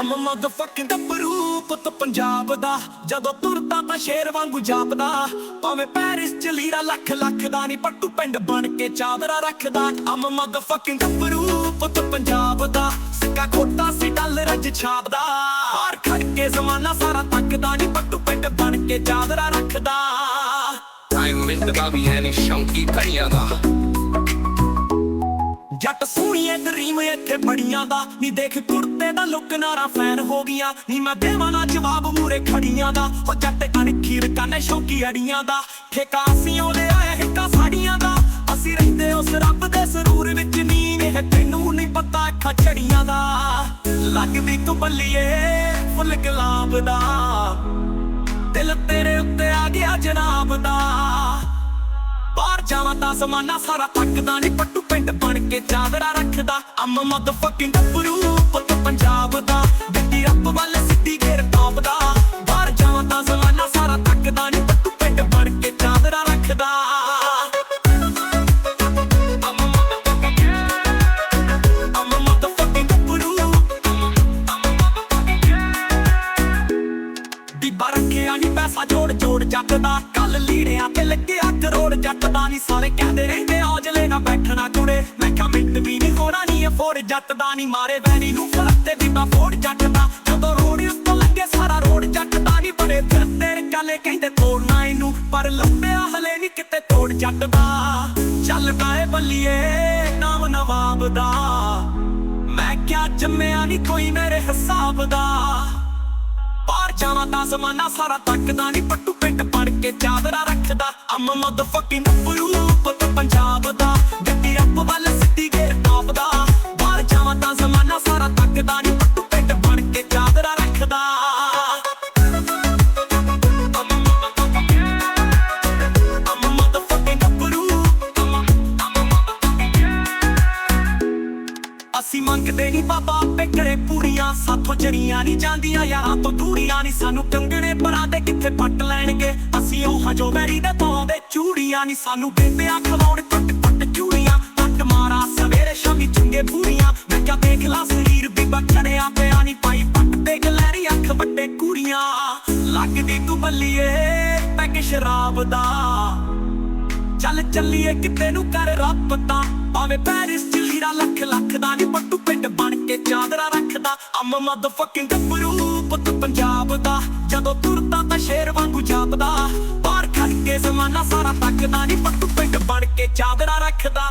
ਅਮ ਮਦਫਕਿੰਗ ਗੱਭਰੂ ਪੁੱਤ ਪੰਜਾਬ ਦਾ। ਜਦੋਂ ਤੁਰਦਾ ਤਾਂ ਸ਼ੇਰ ਵਾਂਗੂ ਜਾਪਦਾ। ਭਾਵੇਂ ਪੈਰਿਸ ਚ ਲੀਰਾ ਲੱਖ ਲੱਖ ਦਾ ਨਹੀਂ, ਪੱਟੂ ਪਿੰਡ ਬਣ ਕੇ ਚਾਦਰਾ ਰੱਖਦਾ। ਅਮ ਮਦਫਕਿੰਗ ਗੱਭਰੂ ਪੁੱਤ ਪੰਜਾਬ ਦਾ। ਸਿੱਕਾ ਖੋਟਾ ਸੀ ਡਾਲਰ ਅੱਜ ਛਾਪਦਾ। ਹਾਰ ਖੜ ਕੇ ਜ਼ਮਾਨਾ ਸਾਰਾ ਤੱਕਦਾ ਨਹੀਂ, ਪੱਟੂ ਪਿੰਡ ਬਣ ਕੇ ਚਾਦਰਾ ਰੱਖਦਾ। ਟਾਈਮ ਵਿੱਚ ਬਾਬੀ ਹੈ ਨੀ ਸ਼ੌਂਕੀ ਕਈਆਂ ਦਾ ਜੱਟ ਸੋਹਣੀਏ ਦਰੀਮ ਇੱਥੇ ਬੜੀਆਂ ਦਾ। ਨੀ ਦੇਖ ਕੁੜਤੇ ਦਾ ਲੁੱਕ ਨਾਰਾ ਫੈਨ ਹੋ ਗਿਆ ਨੀ ਮੈਂ ਦੇਵਾਂ ਨਾ ਜਵਾਬ ਮੂਰੇ ਖੜੀਆਂ ਦਾ। ਉਹ ਜੱਟ ਅਣਖੀਰ ਕਾਨੇ, ਸ਼ੌਕੀ ਅੜੀਆਂ ਦਾ। ਠੇਕਾ ਅਸੀਂ ਉਹ ਲਿਆਏ ਹਿੱਟਾ ਸਾੜੀਆਂ ਦਾ। ਅਸੀਂ ਰਹਿੰਦੇ ਉਸ ਰੱਬ ਦੇ ਸਰੂਰ ਵਿੱਚ ਨੀ। ਇਹ ਤੈਨੂੰ ਨਹੀਂ ਪਤਾ, ਅੱਖਾਂ ਦਾ। ਲੱਗਦੀ ਤੂੰ ਬੱਲੀਏ ਫੁੱਲ ਗੁਲਾਬ ਦਾ। ਦਿਲ ਤੇਰੇ ਉੱਤੇ ਜਾਵਾਂ ਤਾਂ ਜ਼ਮਾਨਾ ਸਾਰਾ ਤੱਕਦਾ ਨਹੀਂ ਪੱਟੂ ਪਿੰਡ ਬਣ ਕੇ ਚਾਦਰਾ ਰੱਖਦਾ। ਅਮ ਮਦਫਕਿੰਗ ਗੱਭਰੂ ਪੁੱਤ ਪੰਜਾਬ ਦਾ ਗੱਡੀ ਰੱਬ ਵੱਲ ਜੱਟ ਦਾ ਕੱਲ ਲੀੜਿਆਂ ਤੇ ਲੱਗਿਆ ਕਰੋੜ ਜੱਟ ਦਾ ਨੀ। ਸਾਰੇ ਕਹਿੰਦੇ ਰਹਿੰਦੇ ਔਜਲੇ ਨਾ ਬੈਠਣਾ ਕੁੜੇ ਮੈਂ ਕਿਹਾ, ਮਿੰਟ ਵੀ ਨਹੀਂ ਹੋਣਾ ਨਹੀਂ ਅਫੋਰਡ ਜੱਟ ਦਾ ਨੀ। ਮਾਰੇ ਵੈਰੀ ਨੂੰ ਫ਼ਰਕ ਤੇ ਬੀਬਾ ਫੋੜ ਜੱਟ ਦਾ ਜਦੋਂ ਰੋੜ ਉੱਤੋਂ ਲੱਗੇ ਸਾਰਾ ਰੋੜ ਜੱਟ ਦਾ ਨੀ। ਬੜੇ ਫਿਰਦੇ ਕਾਲੇ ਕਹਿੰਦੇ, ਤੋੜਨਾ ਇਹਨੂੰ। ਪਰ ਲੰਬਿਆ ਹਲੇ ਨਹੀਂ ਕਿਤੇ ਤੋੜ ਜੱਟ ਦਾ ਚੱਲ ਪਾਏ ਬੱਲੀਏ, ਨਾਮ ਨਵਾਬ ਦਾ। ਮੈਂ ਕਿਹਾ, ਜੰਮਿਆ ਨਹੀਂ ਕੋਈ ਮੇਰੇ ਹਿਸਾਬ ਦਾ। ਬਾਹਰ ਜਾਵਾਂ ਤਾਂ ਜ਼ਮਾਨਾ ਸਾਰਾ ਤੱਕਦਾ ਨਹੀਂ ਪੱਟੂ ਕੇ ਚਾਦਰਾ ਰੱਖਦਾ। ਅਮ ਮਦਫਕਿੰਗ ਬਰੂ ਪੰਜਾਬ ਦਾ। ਗੱਡੀ ਰੱਬ ਵੱਲ ਸਿੱਧੀ ਗੇਰ ਟੌਪ ਦਾ। ਬਾਹਰ ਜਾਵਾਂ ਤਾਂ ਜ਼ਮਾਨਾ ਸਾਰਾ ਤੱਕਦਾ ਨਹੀਂ ਪੱਟੂ ਪਿੰਡ ਬਣ ਕੇ ਚਾਦਰਾ ਰੱਖਦਾ। ਅਸੀਂ ਮੰਗਦੇ ਨਹੀਂ ਬਾਬਾ ਆਪੇ ਕਰੇ ਪੂਰੀਆਂ ਸਾਥੋਂ ਜਰੀਆਂ ਨਹੀਂ ਜਾਂਦੀਆਂ ਯਾਰਾਂ। ਤੋਂ ਦੂਰੀਆਂ ਨਹੀਂ, ਸਾਨੂੰ ਕੰਗਣੇ ਪਰਾਂ ਦੇ ਕਿੱਥੇ ਪੱਟ ਲੈਣਗੇ? ਅਸੀਂ ਉਹ ਹਾਂ ਜੋ ਦੇ ਪਾਉਂਦੇ ਚੂੜੀਆਂ ਨਹੀਂ, ਸਾਨੂੰ ਬੇਬਿਆਂ ਖਵਾਉਣ ਟੁੱਟ ਟੁੱਟ ਚੂੜੀਆਂ। ਟੱਟ ਮਾਰਾ, ਸਵੇਰੇ ਸ਼ਾਮੀ ਚੰਗੇ ਪੂਰੀਆਂ ਮੈਂ ਕਿਹਾ ਦੇਖ ਲਾ ਸਰੀਰ ਵੀ ਬਚਣਿਆ ਪਿਆ ਨਹੀਂ ਪਾਈ ਪੱਟ ਤੇ ਗਲੈਰੀ ਅੱਖ ਵੱਡੇ ਕੁੜੀਆਂ। ਲੱਗਦੀ ਤੂੰ ਬੱਲੀਏ ਪੈਕ ਸ਼ਰਾਬ ਦਾ। ਚੱਲ ਚੱਲੀਏ ਕਿਤੇ ਨੂੰ ਕਰ ਰੱਬ ਤਾਂ ਭਾਵੇਂ ਪੈਰਿਸ ਚ ਲੀਰਾ ਲੱਖ ਲੱਖ ਦਾ ਨਹੀਂ, ਪੱਟੂ ਪਿੰਡ ਬਣ ਚਾਦਰਾ ਰੱਖਦਾ। ਅਮ ਮਦਫਕਿੰਗ ਗੱਭਰੂ ਪੁੱਤ ਪੰਜਾਬ ਦਾ। ਜਦੋਂ ਤੁਰਦਾ ਤਾਂ ਸ਼ੇਰ ਵਾਂਗੂ ਜਾਪਦਾ। ਬਾਹਰ ਖੜ ਕੇ ਜ਼ਮਾਨਾ ਸਾਰਾ ਤੱਕਦਾ ਨਹੀਂ ਪੱਟੂ ਪਿੰਡ ਬਣ ਕੇ ਚਾਦਰਾ ਰੱਖਦਾ।